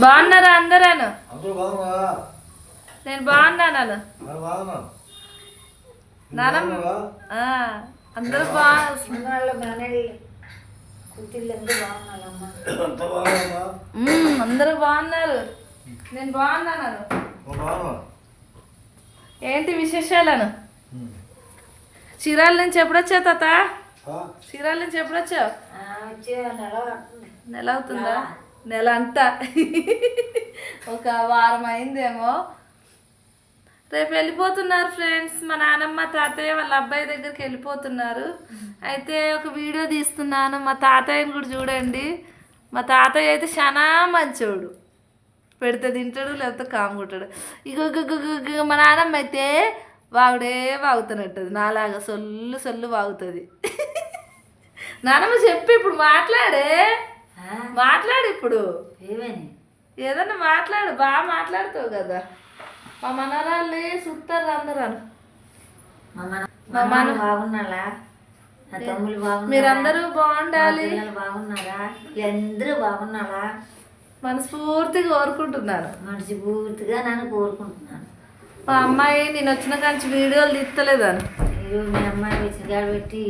బాగున్నారా అందరాను అందరూ బాగున్నారా? నేను బాగున్నాను నానమ్మ అందరూ బాగా చిన్నవాళ్ళ మేనల్ని కూతుళ్ళు ఎంత బాగున్నారమ్మా. అంత బాగున్నామా మ్మ్, అందరూ బాగున్నారు. నేను బాగున్నాను ఏంటి విశేషాలను? చీరాల నుంచి ఎప్పుడొచ్చా తాత? ఆ? చీరాల నుంచి ఎప్పుడొచ్చావు. నెల అవుతుందా. నెల అంతా ఒక వారం అయిందేమో. రేపు వెళ్ళిపోతున్నారు ఫ్రెండ్స్. మా నానమ్మ తాతయ్య వాళ్ళ అబ్బాయి దగ్గరికి వెళ్ళిపోతున్నారు. అయితే ఒక వీడియో తీస్తున్నాను. మా తాతయ్యని కూడా చూడండి. మా తాతయ్య అయితే చాలా మంచోడు. పెడితే తింటాడు లేకపోతే కాముకుంటాడు. ఇక మా నానమ్మ అయితే వాగుడే వాగుతున్నట్టది. నాలాగా సొల్లు సొల్లు వాగుతుంది. నానమ్మ చెప్పి ఇప్పుడు మాట్లాడే. మాట్లాడు ఇప్పుడు. ఏమని? ఏదన్నా మాట్లాడు బాగా మాట్లాడుతావు కదా. మా మనరాళ్ళే సుత్తారు అందరూ అను. మా మన మా మన బాగున్నారా నా తమ్ముళ్ళు బాగున్నారా? మీరందరూ బాగుండాలి. బాగున్నారా? వీళ్ళందరూ బాగున్నారా? మనస్ఫూర్తిగా కోరుకుంటున్నాను. మనిషి పూర్తిగా నన్ను కోరుకుంటున్నాను. మా అమ్మాయి నేను వచ్చిన కాంచి వీడియోలు తీస్తలేదాను ఈరోజు మీ అమ్మాయి వచ్చిన పెట్టి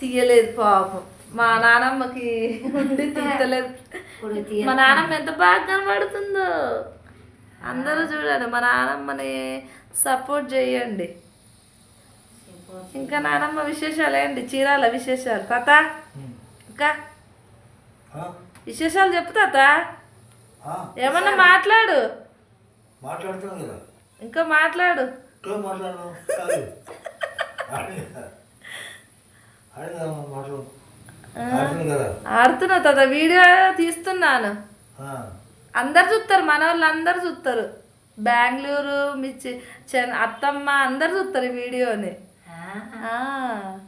తీయలేదు పాపం. మా నానమ్మకి ఉండి తీయ మా నానమ్మ ఎంత బాగా కనబడుతుందో. అందరూ చూడండి మా నానమ్మని సపోర్ట్ చేయండి. ఇంకా నానమ్మ విశేషాలు ఏంటి? చీరాల విశేషాలు. తాత ఇంకా? విశేషాలు చెప్పు తాత. ఆ? ఏమన్నా మాట్లాడు. ఇంకా మాట్లాడు. మాట్లాడు. కాదు కదా కదా? ఆడుతున్నా తాత వీడియో తీస్తున్నాను. ఆ. అందరు చూస్తారు మన వాళ్ళు అందరు చూస్తారు. బెంగళూరు మీ చి- చెన్ అత్తమ్మ అందరు చూస్తారు ఈ వీడియోని. ఆ, ఆ,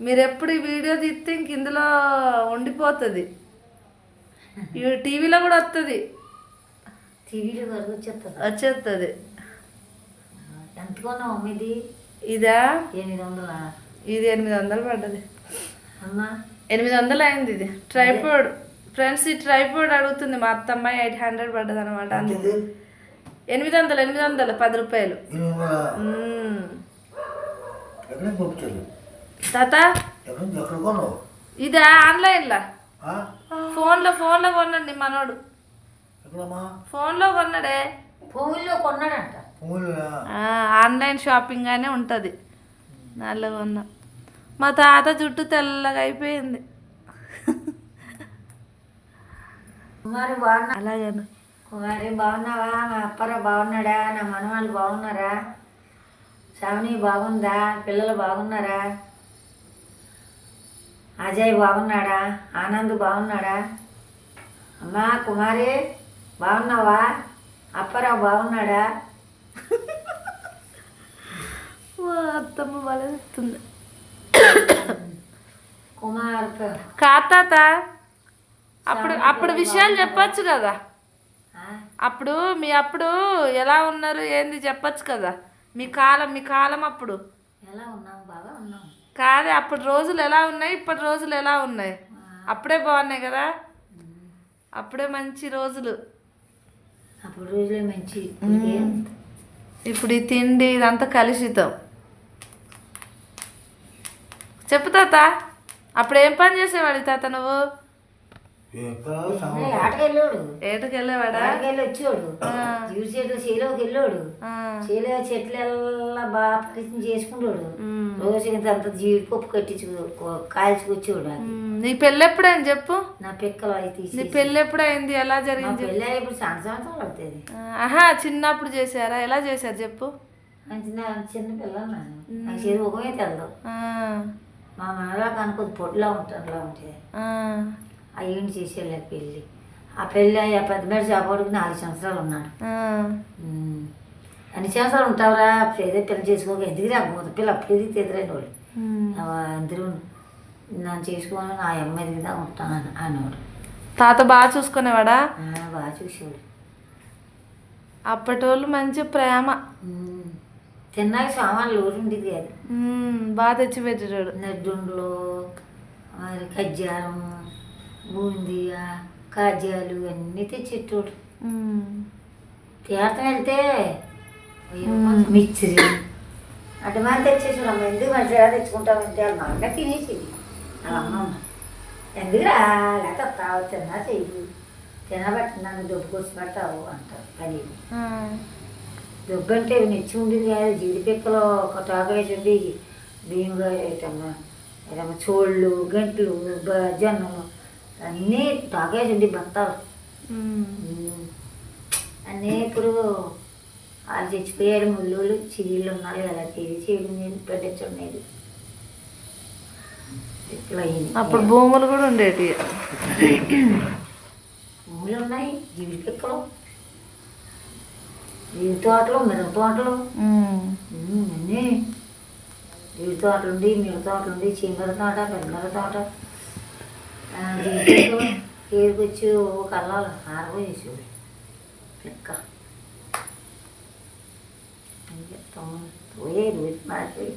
మీరు ఎప్పుడు ఈ వీడియో తీస్తే ఇంక ఇందులో ఉండిపోతుంది. ఈ టీవీలో కూడా వస్తుంది. వచ్చేస్తుంది ఇదా? ఎనిమిది వందలా ఇది ఎనిమిది వందలు పడ్డది. అమ్మా. ఎనిమిది వందలు అయింది ఇది. ట్రైపోడ్. ఫ్రెండ్స్ ఈ ట్రైపోడ్ అడుగుతుంది మా అత్తమ్మ ఎయిట్ హండ్రెడ్ పడ్డది అనమాట ఇది ఎనిమిది వందలు ఎనిమిది వందలు పది రూపాయలు తాత? ఇదా ఆన్లైన్లో? ఆ? ఫోన్లో ఫోన్లో కొనండి మనోడు. ఫోన్లో కొన్నాడే. ఫోన్లో కొన్నాడంట. పూలునా ఆ, ఆన్లైన్ షాపింగ్ అనే ఉంటుంది. నల్లగా కొన్నా. మా తాత జుట్టు తెల్లగా అయిపోయింది. కుమారి బాగున్నా అలాగను కుమారి బాగున్నావా? మా అప్పర బాగున్నాడా? నా మనవాళ్ళు బాగున్నారా? శ్రావణి బాగుందా? పిల్లలు బాగున్నారా? అజయ్ బాగున్నాడా? ఆనంద్ బాగున్నాడా? అమ్మా కుమారి బాగున్నావా? అప్పారావు బాగున్నాడా? అత్తమ్మ బాగా చెప్తుంది కుమార్ ప- కా తాత అప్పుడు అప్పుడు విషయాలు చెప్పొచ్చు కదా? అప్పుడు మీ అప్పుడు ఎలా ఉన్నారు ఏంది చెప్పొచ్చు కదా? మీ కాలం మీ కాలం అప్పుడు. కాదే అప్పుడు రోజులు ఎలా ఉన్నాయి ఇప్పటి రోజులు ఎలా ఉన్నాయి? అప్పుడే బాగున్నాయి కదా? అప్పుడే మంచి రోజులు. అప్పుడు రోజులే మంచి. ఇప్పుడేం? ఇప్పుడు ఈ తిండి ఇదంతా కలుషితం. చెప్పు తాత. అప్పుడు ఏం పని చేసేవాడి తాత నువ్వు? ఆటకెళ్ళాడు ఏటకి వెళ్ళేవాడా ఆటకెళ్ళి వచ్చాడు చేలోకి వెళ్ళాడు ఆ, చేలో చెట్లెల్లా బాగా పరిచయం చేసుకుంటాడు. రోజు ఇంత అంత జీడిపప్పు కట్టించు కాల్చుకొచ్చాడు నాకు. ఉమ్, నీ పెళ్ళి ఎప్పుడైంది చెప్పు? నా పిక్కలు అవి తీసి నీ పెళ్ళి ఎప్పుడైంది ఎలా జరిగింది పెళ్ళి ఇప్పుడు సంవత్సరం ఆ, ఆహా చిన్నప్పుడు చేశారా? ఎలా చేశారు చెప్పు? చిన్న చిన్న పిల్లలు నాను నాకు చదువు ఒకమే తెలదు. ఆ, మా మనలా ఉంటాడులా ఉంటుంది ఆ, ఆ ఏంటి చేసేలే పెళ్ళి. ఆ పెళ్ళి ఆ పెద్ద మేడ చేపడికి నాలుగు సంవత్సరాలు ఉన్నాడు. అన్ని సంవత్సరాలు ఉంటావురా? ఏదో పిల్ల చేసుకోక. ఎదిగిరా మూత పిల్ల అప్పుడు ఎదిగితే ఎదురైన వాళ్ళు. అందరూ నన్ను చేసుకొని నా అమ్మ ఎదిగిదా ఉంటాను అని అన్నాడు. తాత బాగా చూసుకునేవాడా? బాగా చూసేవాడు. అప్పటి వాళ్ళు మంచి ప్రేమ. తిన్నాక సామాన్లు ఉండేది కాదు. బాగా తెచ్చి పెట్టాడు నడ్డుండ్లు మరి ఖజ్జారం బూందీ కాజ్యాలు అన్నీ తెచ్చేటోడు. తీర్థం వెళ్తే మిక్చరి అటు మనం తెచ్చేసాడు అమ్మ ఎందుకు మంచిగా తెచ్చుకుంటాం అంటే వాళ్ళ మా అన్న తినేసింది. వాళ్ళ అమ్మమ్మ ఎందుకురా లేక తావు తిన్నా చెయ్యి. తినబట్టి నన్ను దొబ్బుకొచ్చి పెడతావు అంటారు. పని అంటే నెచ్చి ఉండేది కాదు. జీడిపిక్కలో ఒక టాకు వేసి ఉండి బియ్యంగా ఏటమ్మా ఏదమ్మా చోళ్ళు గంటలు జొన్నలు అన్నీ టాకేసి ఉండి బత్తాలు. అన్నీ ఇప్పుడు వాళ్ళు చచ్చిపోయారు ముళ్ళోళ్ళు చీళ్ళు ఉన్నారు పెట్టడం లేదు ఇట్లా అయింది. అప్పుడు భూములు కూడా ఉండేటి పూలు ఉన్నాయి. జీడి జీడి తోటలు మిరప తోటలు. అన్నీ. జీడి తోటలు ఉండి మిరప తోటలు ఉండి చీమర తోట. పెద్దల తోట ఏరుకొచ్చి ఓ కళ్ళాలు ఆరబోయేసేవాడు పిక్క పోయే రోజు మారిపోయి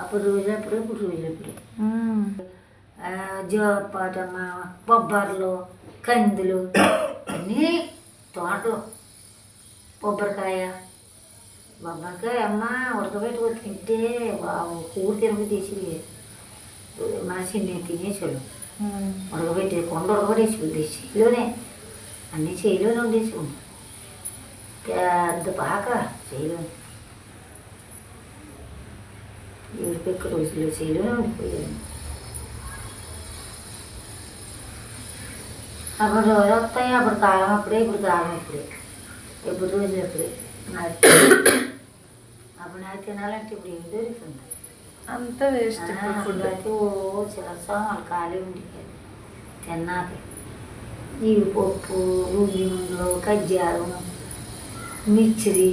అప్పుడు రోజులప్పుడు ఇప్పుడు రోజులప్పుడు జోపాటమ్మ బొబ్బర్లు కందులు అన్నీ తోటలు బొబ్బరికాయ బొబ్బరికాయ అమ్మ ఉడకబెట్టుకొని తింటే బాబు కూర తినక తీసి మనిషి నేను తినేసాడు ఉడకబెట్టి కొండ ఉడకబెట్టేసి చేయిలోనే అన్నీ చేయిలోనే ఉండేసి పెద్ద పాక చేయిలోనే ఏడు పెక్క రోజులు చేయిలోనే ఉండిపోయాను అప్పుడు రోజులు వస్తాయి అప్పుడు కాలం అప్పుడే ఇప్పుడు కాలం అప్పుడే. ఎప్పుడు రోజులు అప్పుడే. నాకు అప్పుడు నాకు తినాలంటే ఇప్పుడు ఏం దొరుకుతుంది అంత వేస్ట్ ఫుడ్. ఓ చిరసం వాళ్ళు ఖాళీ ఉండి తిన్నాక నీళ్ళు పప్పు ముందులు కజ్జారం మిర్చిరి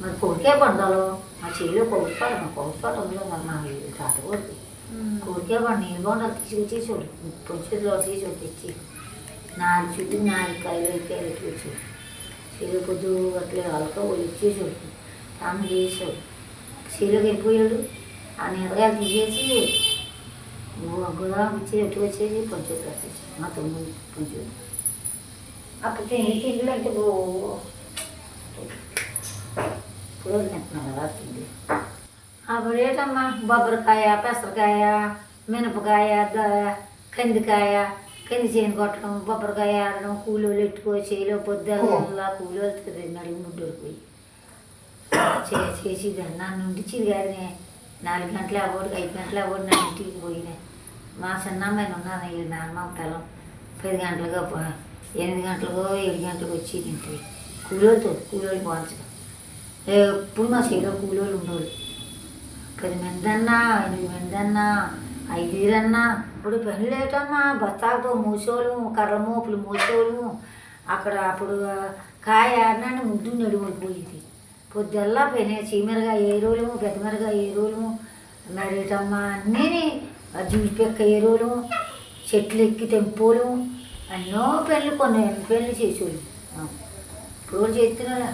మరి కొరికే పండాలు? మా చెల్లి కొడుతాడు మా అందులో మరి మా తాత కొడుకు కొరికే పండు నీళ్ళు బొండాలు తీసుకొచ్చి చూడు రోజు తీసి తెచ్చి. నాలుగు చుట్టూ నాలుగు కాయలు అయితే తెచ్చాడు చెల్లి పొద్దు అట్లే వాళ్ళతో వచ్చి చూడు తాను చేసాడు చెల్లికి వెళ్ళిపోయాడు ఆ నీరగాయలు తీసేసి గోదాం ఇచ్చి ఎటు వచ్చేసి కొంచెం వచ్చేసి మా తమ్ముడు కొంచెం అప్పుడు తిండి అంటే ఓ ఇప్పుడు తింటున్నారు కదా తిండి. అప్పుడు ఏంటమ్మా బొబ్బరికాయ పెసరకాయ మినపకాయ కందికాయ కంది చేను కొట్టడం బొబ్బరికాయ ఆడడం కూలోళ్ళు ఎట్టుకో చేలో పొద్దులా కూలోళ్ళు నడిగి ముడ్డోడు పోయి చే- చేసి నన్ను ఉండిచ్చింది కానీ నాలుగు గంటల అవ్వడు ఐదు గంటల అవ్వడు నా ఇంటికి పోయినా మా చిన్నమ్మాయిని ఉన్నాను ఈ నాన్నమ్మ పిల్లం పది గంటలుగా పో- ఎనిమిది గంటలకు ఏడు గంటలకు వచ్చి ఇంటికి కూలోళ్ళతో కూలోళ్ళు పోల్చడం ఎప్పుడు మా చేలో కూలోళ్ళు ఉండేవాళ్ళు పది మంది అన్నా ఎనిమిది మంది అన్నా ఐదుగురన్నా ఇప్పుడు పని లేటమ్మా బస్తాలతో మూసోళ్ళు కర్ర మోపులు మూసోళ్ళు అక్కడ అప్పుడు కాయ ఆడినాన్ని ముద్దు నడుముడిపోయింది. పొద్దుల్లా పని చీమరగా ఏ రోజులు పెద్దమరగా ఏ రోజులు మరేటమ్మా అన్నీ జీడి పెక్క ఏ రోజులు చెట్లు ఎక్కి తెంపోలు ఎన్నో పెళ్ళి కొన్ని పెళ్ళి చేసేవాళ్ళు. ఇప్పుడు వాళ్ళు చేస్తున్నారా.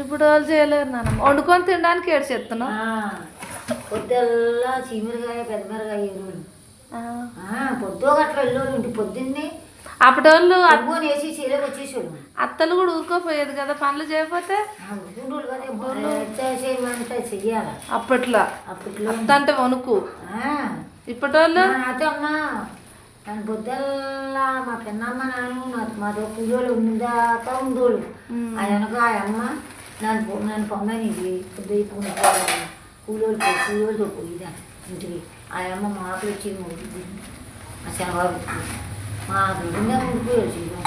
ఇప్పుడు వాళ్ళు చేయలేరు నాన్న వండుకొని తినడానికి ఏడు చెప్తున్నావు పొద్దుల్లా చీమరగాయ పెద్దమరగాయ ఏ రోజులు పొద్దు గట్ల వెళ్ళోళ్ళు ఇంటి పొద్దున్నే. అప్పటి వాళ్ళు అత్- అబ్బోని వేసి చీరకు వచ్చేసాడు అత్తలు కూడా ఊరుకోపోయేది కదా పనులు చేయకపోతే? చేయమంటే చెయ్యాలి. అప్పట్లో. అప్పట్లో. అత్త అంటే వణుకు. ఆ, ఇప్పటి వాళ్ళు నాతో అమ్మ. నన్ను పొద్దుల్లా మా పిన్నమ్మ నాన్న మాతో కూలోళ్ళు ఉందాక ఉండోళ్ళు. ఆయనకు ఆ అమ్మ నన్ను నన్ను పొమ్మని ఇది పొద్దు ఇప్పుడు కూలోళ్ళు పోయి కూలోళ్ళతో పోయిదా ఇంటికి. ఆ అమ్మ మాకు వచ్చి ముగ్గురు మా శనబాబు మా బిడ్డ ఉండిపోయాడు చేయడం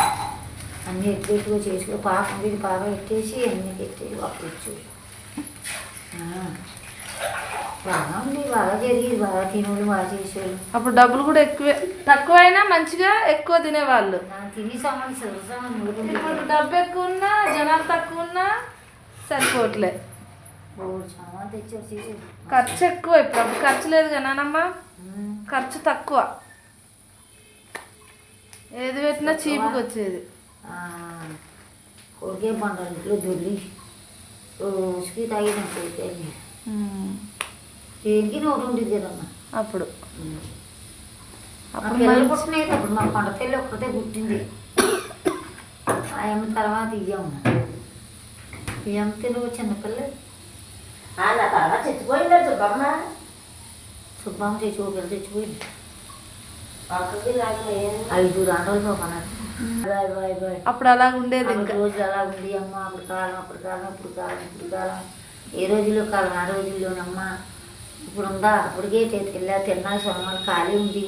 అన్నీ ఎట్టుగా చేసుకో. పాకం ఇది పాకం ఎట్టేసి అన్నీ ఎట్టేసి అప్పుడు ఆ, బాగా ఉంది బాగా జరిగేది బాగా తినేవాళ్ళు బాగా చేసేవాళ్ళు. అప్పుడు డబ్బులు కూడా ఎక్కువే తక్కువైనా మంచిగా ఎక్కువ తినేవాళ్ళు. తిని సామాన్ ఇప్పుడు డబ్బు ఎక్కువ ఉన్నా జనాలు తక్కువ ఉన్నా సరిపోవట్లే. ఖర్చు ఎక్కువ ఇప్పుడు అప్పుడు ఖర్చు లేదు కదా నానమ్మ? ఉమ్. ఖర్చు తక్కువ. ఏది పెట్టినా చీపుకి వచ్చేది. ఆ, కొరికే ఇంట్లో దొల్లి రోజుకి తాగిన కొరికే ఉమ్. దేనికి నోటు ఉంటుంది కదమ్మా అప్పుడు. అప్పుడు పుట్టినాయి అప్పుడు మా తెల్లి పుట్టింది. ఆయమ్మ తర్వాత ఇయ్యమ్మ. ఇయ్యమ్మ తెలుగు చిన్నపిల్ల. ఆయన తర్వాత చచ్చిపోయిందా సుబ్బమ్మ సుబ్బమ్మ నాకు ఏం ఐదు రాండోళ్ళు అప్పుడు అలా ఉండేది ఇంకా రోజులు అలా ఉంది అమ్మ అప్పుడు కాలం అప్పుడు కాలం ఇప్పుడు కాలం ఇప్పుడు కాలం ఏ రోజుల్లో కాలం ఆ రోజుల్లోనమ్మ ఇప్పుడు ఉందా అప్పటికే తెల్లా తిన్నా సోమాలు ఖాళీ ఉంది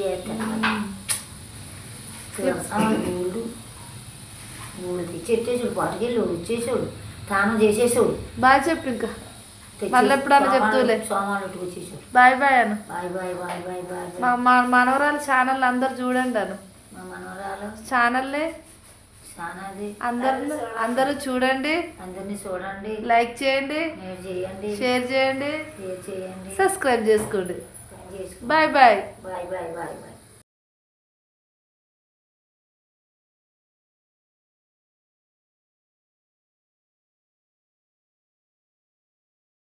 ఊళ్ళు ఊళ్ళు తెచ్చేటేసాడు పాటికెళ్ళి వచ్చేసాడు తాను చేసేసాడు బాయ్ చెప్పు ఇంకా మళ్ళీ ఎప్పుడన్నా చెప్తూలే. Bye bye Anu. Bye bye bye bye bye మా మా మనవరాలు ఛానల్ అందరు చూడండి అను. మా మనవరాలు? ఛానల్ని చాలాది అందరు అందరూ చూడండి. అందరినీ చూడండి. లైక్ చేయండి. చేయండి. షేర్ చేయండి. షేర్ చేయండి. సబ్స్క్రైబ్ చేసుకోండి. Bye bye. Bye bye bye bye.